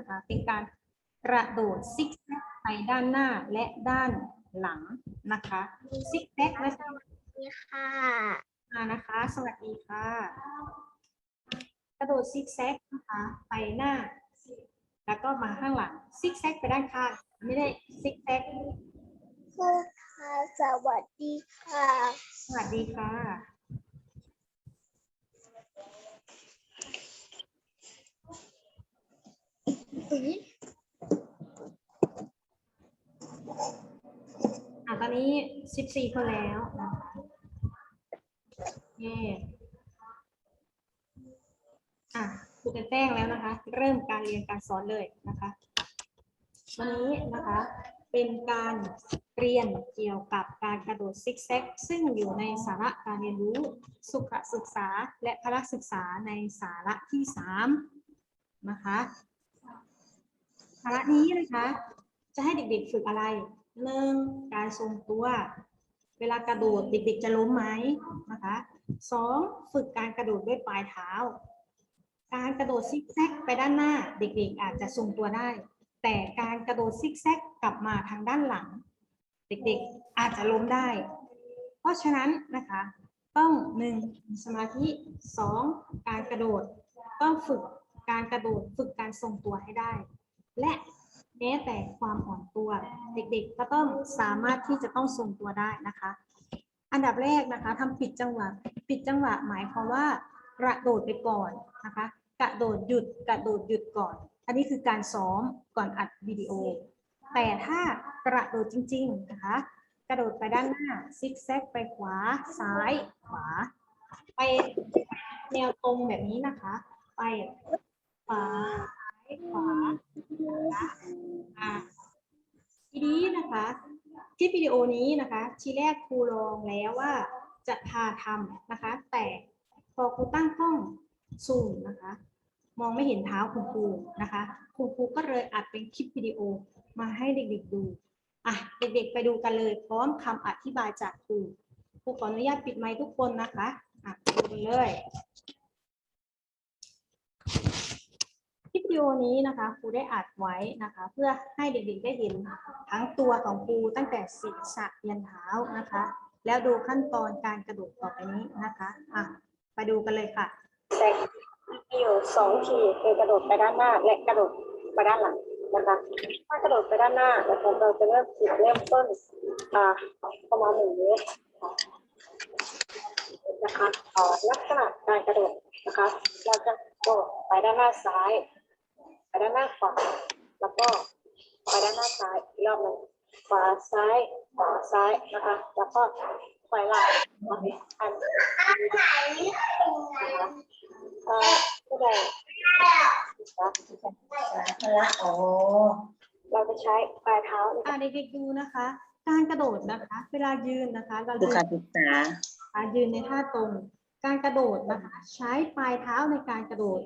นะคะ เป็นการกระโดดซิกแซกไปด้านหน้าและด้านหลังนะคะซิกแซกไม่ใช่ว่านี่ค่ะมานะคะ สวัสดีค่ะ กระโดดซิกแซกนะคะไปหน้า แล้วก็มาข้างหลังซิกแซกไปด้านข้างไม่ได้ซิกแซกคือค่ะสวัสดีค่ะ สวัสดีค่ะ อะตอนนี้สิบสี่คนแล้วนะคะเย่อะครูจะแจ้งแล้วนะคะ เริ่มการเรียนการสอนเลยนะคะ วันนี้นะคะเป็นการเรียนเกี่ยวกับการกระโดดซิกแซกซึ่งอยู่ในสาระการเรียนรู้สุขศึกษาและพละศึกษาในสาระที่สามนะคะ สาระนี้นะคะ จะให้เด็กๆฝึกอะไรหนึ่งการทรงตัว เวลากระโดดเด็ก ๆ จะล้มไหมนะคะสองฝึกการกระโดดด้วยปลายเท้า การกระโดดซิกแซกไปด้านหน้า เด็ก ๆ อาจจะทรงตัวได้ แต่การกระโดดซิกแซกกลับมาทางด้านหลัง เด็กๆอาจจะล้มได้ เพราะฉะนั้นนะคะต้องหนึ่งสมาธิสองการกระโดด ต้องฝึกการกระโดดฝึกการทรงตัวให้ได้ และแม้แต่ความอ่อนตัว เด็กๆ ก็ต้องสามารถที่จะต้องทรงตัวได้นะคะ อันดับแรกนะคะทำปิดจังหวะ ปิดจังหวะหมายความว่ากระโดดไปก่อนนะคะ กระโดดหยุดกระโดดหยุดก่อน อันนี้คือการซ้อมก่อนอัดวิดีโอ แต่ถ้ากระโดดจริงๆนะคะ กระโดดไปด้านหน้าซิกแซกไปขวาซ้ายขวา ไปแนวตรงแบบนี้นะคะ ไปขวาซ้ายขวานะคะอะทีนี้นะคะ ที่วิดีโอนี้นะคะทีแรกครูลองแล้วว่าจะพาทำนะคะ แต่พอครูตั้งกล้องซูมนะคะ มองไม่เห็นเท้าคุณครูนะคะคุณครูก็เลยอัดเป็นคลิปวิดีโอมาให้เด็กๆดูอะเด็กๆไปดูกันเลยพร้อมคำอธิบายจากครูครูขออนุญาตปิดไมค์ทุกคนนะคะอะดูเลย คลิปวิดีโอนี้นะคะครูได้อัดไว้นะคะ เพื่อให้เด็กๆได้เห็นทั้งตัวของครูตั้งแต่ศีรษะยันเท้านะคะ แล้วดูขั้นตอนการกระโดดต่อไปนี้นะคะอะไปดูกันเลยค่ะแซกมีอยู่สองทีคือกระโดดไปด้านหน้า และกระโดดไปด้านหลังนะคะถ้ากระโดดไปด้านหน้านะคะเราจะเริ่มจุดเริ่มต้นอ่าประมาณหนึ่งเมตรนะคะอ่าลักษณะการกระโดดนะคะ เราจะโดดไปด้านหน้าซ้าย ไปด้านหน้าขวา แล้วก็ไปด้านหน้าซ้ายอีกรอบหนึ่งขวาซ้ายขวาซ้ายนะคะ แล้วก็ถอยหลังนะคะอันเอ่อผู้ใดเราจะใช้ปลายเท้าในอ่าการเด็กๆดูนะคะ การกระโดดนะคะ เวลายืนนะคะ เราสุยืขนศึกษาการยืนในท่าตรง การกระโดดนะคะ ใช้ปลายเท้าในการกระโดด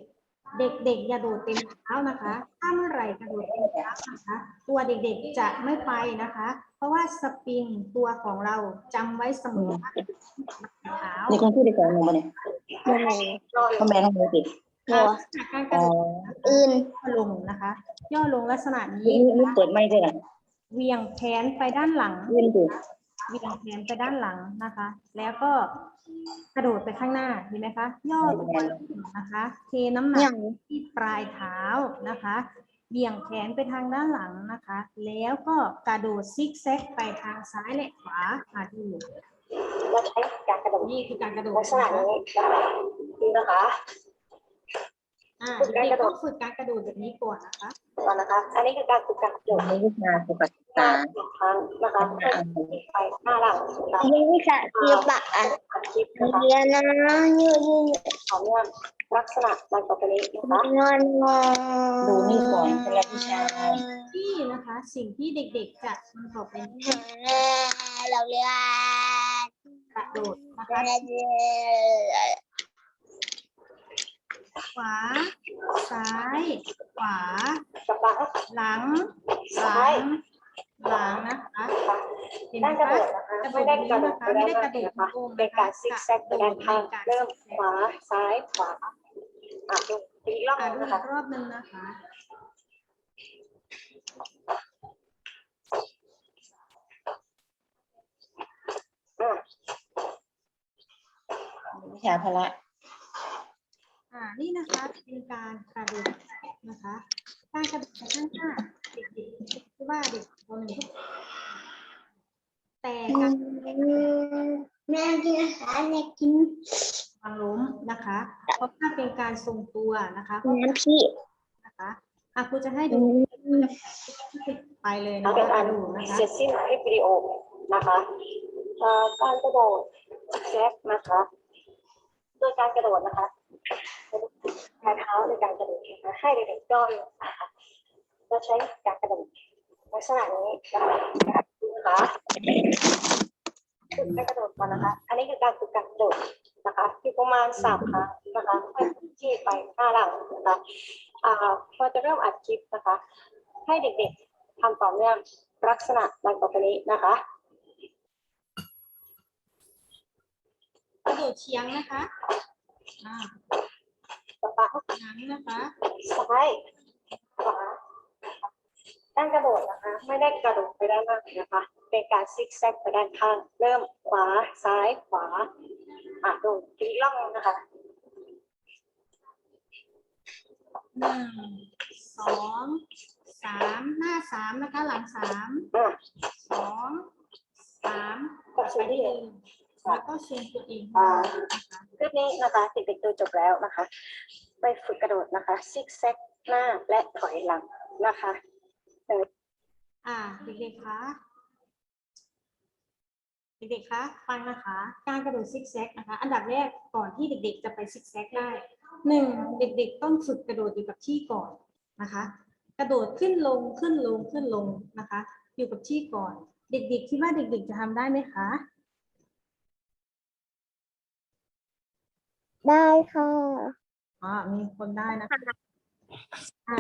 เด็กๆอย่าโดดเต็มเท้านะคะ ถ้าเมื่อไหร่กระโดดเต็มเท้านะคะ ตัวเด็กๆจะไม่ไปนะคะ เพราะว่าสปริงตัวของเราจำไว้เสมอว่าเท้านี่คุณพูดได้ก่อนหนึ่งมาเนี่ยหนึ่งรออยู่ทำไมต้องรู้ติดหัวลักษณะการกอ๋ระอโดดนะคะอื่นย่อลงนะคะ ย่อลงลักษณะนี้นี่นี่นะคะเปิดไม่ใช่เหรอเหวียงแขนไปด้านหลังยื่นติด เหวียงแขนไปด้านหลังนะคะ แล้วก็กระโดดไปข้างหน้าเห็นไหมคะย่อตัวลงนะคะเทน้ำหนัอกย่างที่ปลายเท้านะคะ เบี่ยงแขนไปทางด้านหลังนะคะ แล้วก็กระโดดซิกแซกไปทางซ้ายและขวาค่ะดูเราใช้การกระโดดนี่คือการกระโดดลักษณะนะคะนี้นะคะดูนะคะอ่าฝึกการเด็กกระๆโดต้ดองฝึกการกระโดดแบบนี้ก่อนนะคะ ก่อนนะคะ อันนี้คือการฝึกการกระโดดนี่วิชาสุขศึกหน้าษาสองครั้งนะคะเพื่อไปหน้าหลังนะคะยังวิชาศิลปะอะอาทิตย์นะคะเรียนนะเยอะเยอะเยอะของเนื่องลักษณะดังต่อไปนี้นะคะนอนนอนดูนี่ก่อนเป็นวิชาที่นะคะ สิ่งที่เด็กๆจะทำต่อไปนี้เราเรียนกระโดดนะคะเราเรียนขวา ซ้าย ขวา กัปดาห์ก็หลังซ้ายหลังนะคะเห็นไหมกระคะดดนไม่ได้กระโดดไปด้านหน้านะะเป็นการซิกแซกเป็นการเริ่มขวาซ้ายขวาอะดูอีกรอบอ่านึดูงนะคะรอบนึงนะคะแขนาพละ อ่า นี่นะคะเป็นการกระโดกนะคะ การกระโดดไปข้างหน้าเด็กๆที่ว่าเด็กคนหนึ่งแต่การแม่กินอาหารเนี่กินวางล้มนะคะเพราะว่าเป็นการทรงตัวนะคะน้ำพี่นะคะอะครูจะให้ดูไปเลยนะคะอันดูนะคะเสร็จสิ้นคลิปวิดีโอนะคะการกระโดดแจ็คนะคะ โดยการกระโดดนะคะ ใช้เท้าในการกระโดดนะคะให้เด็กๆย่อลงนะคะเราใช้การกระโดดลักษณะนี้นะคะดูนะคะฝึกการกระโดดก่อนนะคะ อันนี้คือการฝึกการกระโดดนะคะอยู่ประมาณสามครั้งนะคะค่อยที่ไปหน้าหลังนะคะอ่าพอจะเริ่มอัดคลิปนะคะ ให้เด็กๆทำต่อเนื่องลักษณะดังต่อไปนี้นะคะกระโดดเฉียงนะคะอ่า ต่อไปหนังนะคะซ้ายขวาการกระโดดนะคะ ไม่ได้กระโดดไปด้านหน้านะคะ เป็นการซิกแซกไปด้านข้าง เริ่มขวาซ้ายขวาอะดูอีกรอบหนึ่งนะคะหนึ่งสองสามหน้าสามนะคะ หลังสามอะสองสามก็ไปคือที่ที่เดิม แล้วก็เชิญตัวเองอ่านะคะคลิปนี้นะคะเด็กๆดูจบแล้วนะคะ ไปฝึกกระโดดนะคะซิกแซกหน้าและถอยหลังนะคะอ่าเด็กๆคะเด็กๆคะฟังนะคะ การกระโดดซิกแซกนะคะ อันดับแรกก่อนที่เด็กๆ จะไปซิกแซกได้หนึ่งเด็กๆ ต้องฝึกกระโดดอยู่กับที่ก่อนนะคะ กระโดดขึ้นลงขึ้นลงขึ้นลงนะคะ อยู่กับที่ก่อน เด็กๆคิดว่าเด็กๆจะทำได้ไหมคะ ได้ค่ะอ่ามีคนได้นะคะอ่า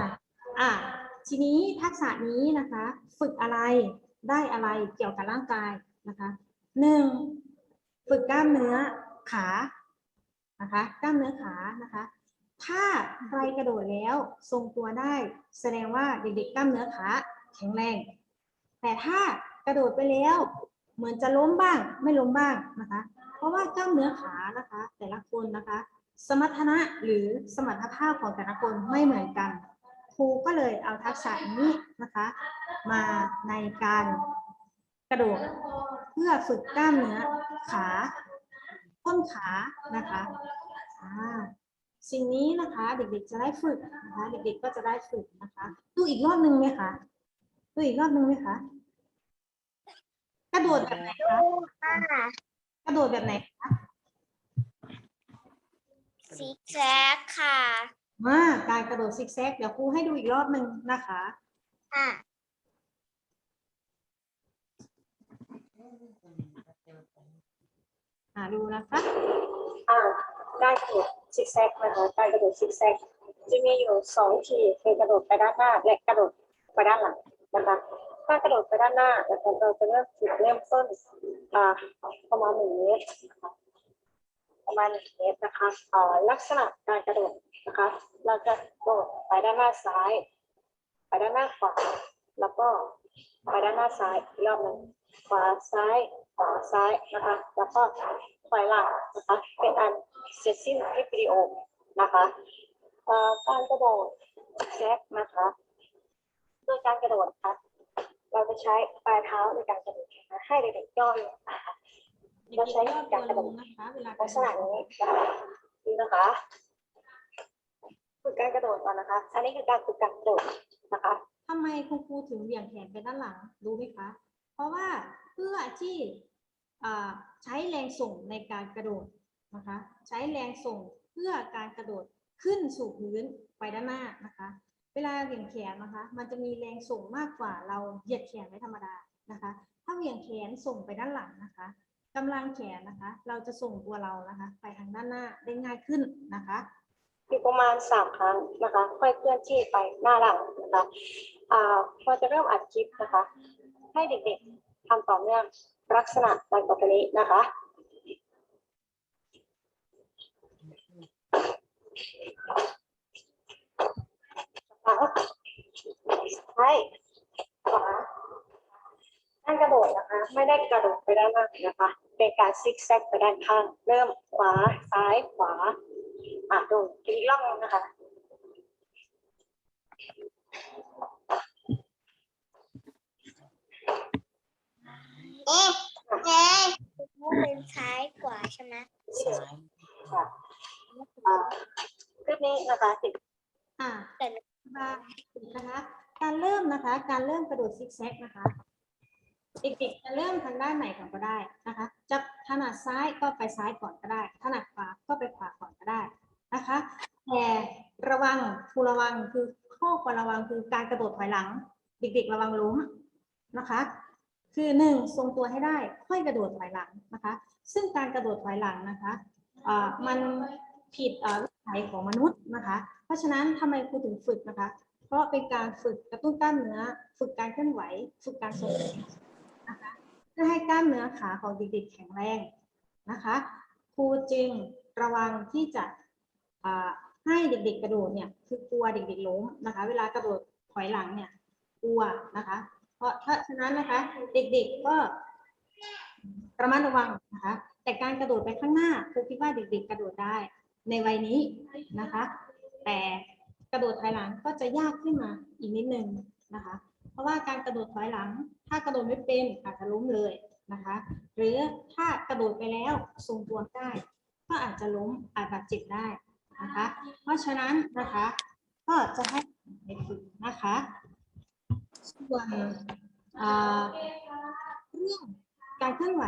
อ่าทีนี้ทักษะนี้นะคะ ฝึกอะไรได้อะไรเกี่ยวกับร่างกายนะคะหนึ่งฝึกกล้ามเนื้อขานะคะ กล้ามเนื้อขานะคะ ถ้าใครกระโดดแล้วทรงตัวได้ แสดงว่าเด็กๆกล้ามเนื้อขาแข็งแรง แต่ถ้ากระโดดไปแล้ว เหมือนจะล้มบ้างไม่ล้มบ้างนะคะ ราะว่ากล้ามเนื้อขานะคะ แต่ละคนนะคะ สมรรถนะหรือสมรรถภาพของแต่ละคนไม่เหมือนกัน ครูก็เลยเอาทักษะนี้นะคะ มาในการกระโดดเพื่อฝึกกล้ามเนื้อขาต้นขานะคะสิ่งนี้นะคะเด็กๆจะได้ฝึกนะคะ เด็กๆก็จะได้ฝึกนะคะดูอีกรอบหนึ่งไหมคะดูอีกรอบหนึ่งไหมคะกระโดดแบบไหนคะ กระโดดแบบไหนคะซิกแซกค่ะมาการกระโดดซิกแซกเดี๋ยวครูให้ดูอีกรอบหนึ่งนะคะค่ะอ่าดูนะคะอ่าการกระโดดซิกแซกนะคะการกระโดดซิกแซกจะมีอยู่สองทีคือกระโดดไปด้านหน้าและกระโดดไปด้านหลังนะคะ ถ้ากระโดดไปด้านหน้านะคะเราจะเริ่มจุดเริ่มต้นอ่าประมาณหนึ่งเมตรประมาณหนึ่งเมตรนะคะอ่าลักษณะการกระโดดนะคะ เราจะโดดไปด้านหน้าซ้าย ไปด้านหน้าขวา แล้วก็ไปด้านหน้าซ้ายอีกรอบหนึ่งขวาซ้ายขวาซ้ายนะคะ แล้วก็ถอยหลังนะคะ เป็นอันเสร็จสิ้นคลิปวิดีโอนะคะเอ่อการกระโดดแซกนะคะโดยการกระโดดนะคะ เราจะใช้ปลายเท้าในการกระโดดนะคะให้เด็กๆย่อลงนะคะเราใช้การกระโดดลักษณะนี้นะคะนี่นะคะฝึกการกระโดดก่อนนะคะ อันนี้คือการฝึกการกระโดดนะคะทำไมคุณครูถึงเบี่ยงแขนไปด้านหลังรู้ไหมคะ เพราะว่าเพื่อที่ใช้แรงส่งในการกระโดดนะคะ ใช้แรงส่งเพื่อการกระโดดขึ้นสู่พื้นไปด้านหน้านะคะ เวลาเหวี่ยงแขนนะคะ มันจะมีแรงส่งมากกว่าเราเหยียดแขนไม่ธรรมดานะคะ ถ้าเหวี่ยงแขนส่งไปด้านหลังนะคะกำลังแขนนะคะ เราจะส่งตัวเรานะคะ ไปทางด้านหน้าได้ง่ายขึ้นนะคะอยู่ประมาณสามครั้งนะคะ ค่อยเคลื่อนที่ไปหน้าหลังนะคะอ่าพอจะเริ่มอัดคลิปนะคะ ให้เด็กๆทำต่อเนื่องลักษณะดังต่อไปนี้นะคะขวา ซ้ายขวาการกระโดดนะคะ ไม่ได้กระโดดไปด้านหน้านะคะ เป็นการซิกแซกไปด้านข้าง เริ่มขขวาซ้ายขวา อะดูอีกร่องหนึ่งนะคะเอ๊ะเอ๊ะเป็นซ้ายขวาใช่ไหมซ้ายค่ะอ่าคลิปนี้นะคะติดอ่าแต่มานะคะการ เริ่มนะคะ การเริ่มกระโดดซิกแซกนะคะ เด็กๆจะเริ่มทางด้านไหนก่อนก็ได้นะคะ จะถนัดซ้ายก็ไปซ้ายก่อนก็ได้ ถนัดขวาก็ไปขวาก่อนก็ได้นะคะ แต่ระวังครูระวังคือข้อควรระวังคือการกระโดดถอยหลัง เด็กๆระวังล้มนะคะ คือหนึ่งทรงตัวให้ได้ค่อยกระโดดถอยหลังนะคะ ซึ่งการกระโดดถอยหลังนะคะมันผิดวิสัยของมนุษย์นะคะ เพราะฉะนั้นทำไมครูถึงฝึกนะคะ เพราะเป็นการฝึกกระตุ้นกล้ามเนื้อ ฝึกการเคลื่อนไหว ฝึกการทรงตัวนะคะเพื่อให้กล้ามเนื้อขาของเด็กๆแข็งแรงนะคะครูจึงระวังที่จะให้เด็กๆกระโดดเนี่ยคือกลัวเด็กๆล้มนะคะ เวลากระโดดถอยหลังเนี่ยกลัวนะคะ เพราะถ้าฉะนั้นนะคะ เด็กๆก็ระมัดระวังนะคะ แต่การกระโดดไปข้างหน้าครูคิดว่าเด็กๆกระโดดได้ในวัยนี้นะคะ แต่ กระโดดถอยหลังก็จะยากขึ้นมาอีกนิดนึงนะคะ เพราะว่าการกระโดดถอยหลัง ถ้ากระโดดไม่เป็นอาจจะล้มเลยนะคะ หรือถ้ากระโดดไปแล้วทรงตัวได้ ก็อาจจะล้มอาจบาดเจ็บได้นะคะ เพราะฉะนั้นนะคะก็จะให้เด็กฝึกนะคะส่วนอ่าเรื่องการเคลื่อนไหว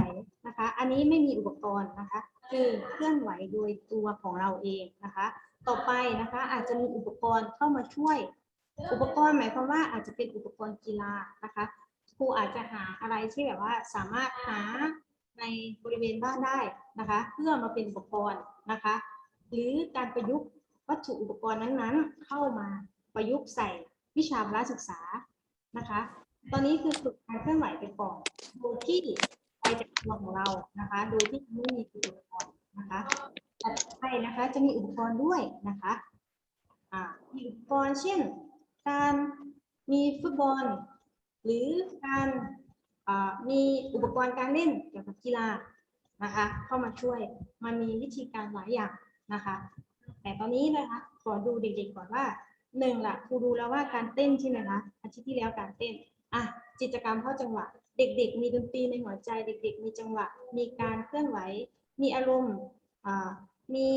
นะคะ อันนี้ไม่มีอุปกรณ์นะคะ คือเคลื่อนไหวโดยตัวของเราเองนะคะ ต่อไปนะคะ อาจจะมีอุปกรณ์เข้ามาช่วย อุปกรณ์หมายความว่าอาจจะเป็นอุปกรณ์กีฬานะคะครูอาจจะหาอะไรที่แบบว่าสามารถหาในบริเวณบ้านได้นะคะ เพื่อมาเป็นอุปกรณ์นะคะ หรือการประยุกต์วัตถุอุปกรณ์นั้นๆ เข้ามาประยุกต์ใส่วิชาพละศึกษานะคะ ตอนนี้คือฝึกการเคลื่อนไหวไปก่อนโดยที่ไปจากตัวของเรานะคะ โดยที่ไม่มีอุปกรณ์นะคะ ต่อไปนะคะจะมีอุปกรณ์ด้วยนะคะอ่ามีอุปกรณ์เช่น การมีฟุตบอล หรือการอ่ามีอุปกรณ์การเล่นเกี่ยวกับกีฬานะคะ เข้ามาช่วยมันมีวิธีการหลายอย่างนะคะ แต่ตอนนี้นะคะขอดูเด็กๆก่อนว่าหนึ่งละครูดูแล้วว่าการเต้นใช่ไหมคะอาทิตย์ที่แล้วการเต้นอะกิจกรรมเข้าจังหวะ เด็ก ๆ มีดนตรีในหัวใจ เด็ก ๆ มีจังหวะ มีการเคลื่อนไหว มีอารมณ์อ่า มี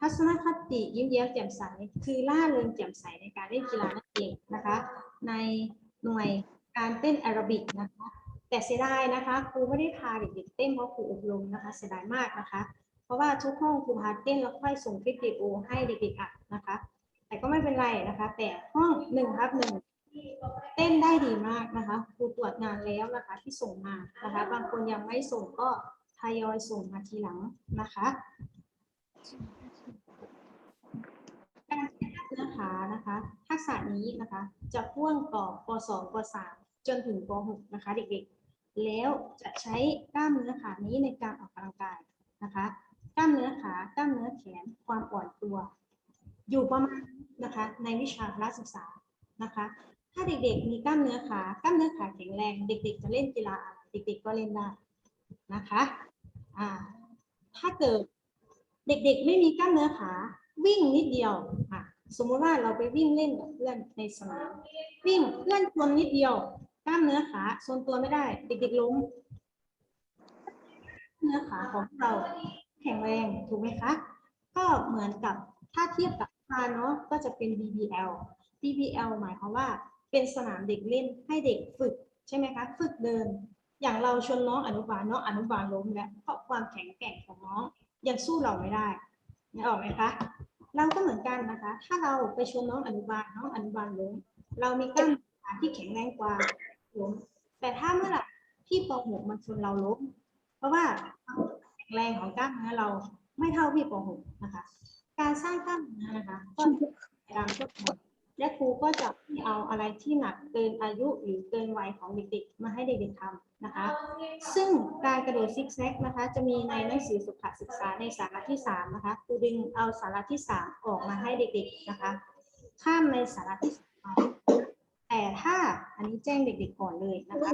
ทัศนคติยิ้มแย้มแจ่มใส คือล่าเริงแจ่มใสในการเล่นกีฬานั่นเองนะคะ ในหน่วยการเต้นแอโรบิกนะคะ แต่เสียดายนะคะครูไม่ได้พาเด็กๆเต้นเพราะครูอบรมนะคะเสียดายมากนะคะ เพราะว่าทุกห้องครูพาเต้นแล้วค่อยส่งคลิปวิดีโอให้เด็กๆอัดนะคะ แต่ก็ไม่เป็นไรนะคะ แต่ห้องหนึ่งครับหนึ่งเต้นได้ดีมากนะคะครูตรวจงานแล้วนะคะที่ส่งมานะคะ บางคนยังไม่ส่งก็ทยอยส่งมาทีหลังนะคะ การใช้กล้ามเนื้อขานะคะ ทักษะนี้นะคะ จะพ่วงต่อป .2 ป .3 จนถึงป .6 นะคะ เด็กๆ แล้วจะใช้กล้ามเนื้อขานี้ในการออกกำลังกายนะคะ กล้ามเนื้อขากล้ามเนื้อแขน ความอ่อนตัว อยู่ประมาณนะคะในวิชาพละศึกษานะคะ ถ้าเด็กๆ มีกล้ามเนื้อขากล้ามเนื้อขาแข็งแรง เด็ก ๆ จะเล่นกีฬาเด็ก ๆ ก็เล่นได้นะคะ อ่า ถ้าเกิด เด็กๆ ไม่มีกล้ามเนื้อขาวิ่งนิดเดียวอะ สมมุติว่าเราไปวิ่งเล่นกับเพื่อนในสนามวิ่งเพื่อนชนนิดเดียว กล้ามเนื้อขาทรงตัวไม่ได้ เด็กๆล้มเนื้อขาของเราแข็งแรงถูกไหมคะ ก็เหมือนกับถ้าเทียบกับพาเนาะก็จะเป็น BBL BBL หมายความว่าเป็นสนามเด็กเล่นให้เด็กฝึกใช่ไหมคะ ฝึกเดิน อย่างเราชวนน้องอนุบาลน้องอนุบาลล้มแล้วเพราะความแข็งแกร่งของน้อง ยังสู้เราไม่ได้นึกออกไหมคะ เราก็เหมือนกันนะคะ ถ้าเราไปชวนน้องอนุบาลน้องอนุบาลล้มเรามีกล้ามเนื้อขาที่แข็งแรงกว่าล้มแต่ถ้าเมื่อไหร่ที่ป .6 มันชวนเราล้มเพราะว่าแข็งแรงของกล้ามเนื้อเราไม่เท่าพี่ป .6 นะคะ การสร้างกล้ามเนื้อนะคะ ก็ตามทุกคนและครูก็จะไม่เอาอะไรที่หนักเกินอายุหรือเกินวัยของเด็กๆมาให้เด็กๆทำ นะคะ ซึ่งการกระโดดซิกแซกนะคะ จะมีในหนังสือสุขศึกษาในสาระที่3นะคะครูดึงเอาสาระที่ 3 ออกมาให้เด็กๆนะคะ ข้ามในสาระที่สามแต่ถ้าอันนี้แจ้งเด็กๆก่อนเลยนะคะ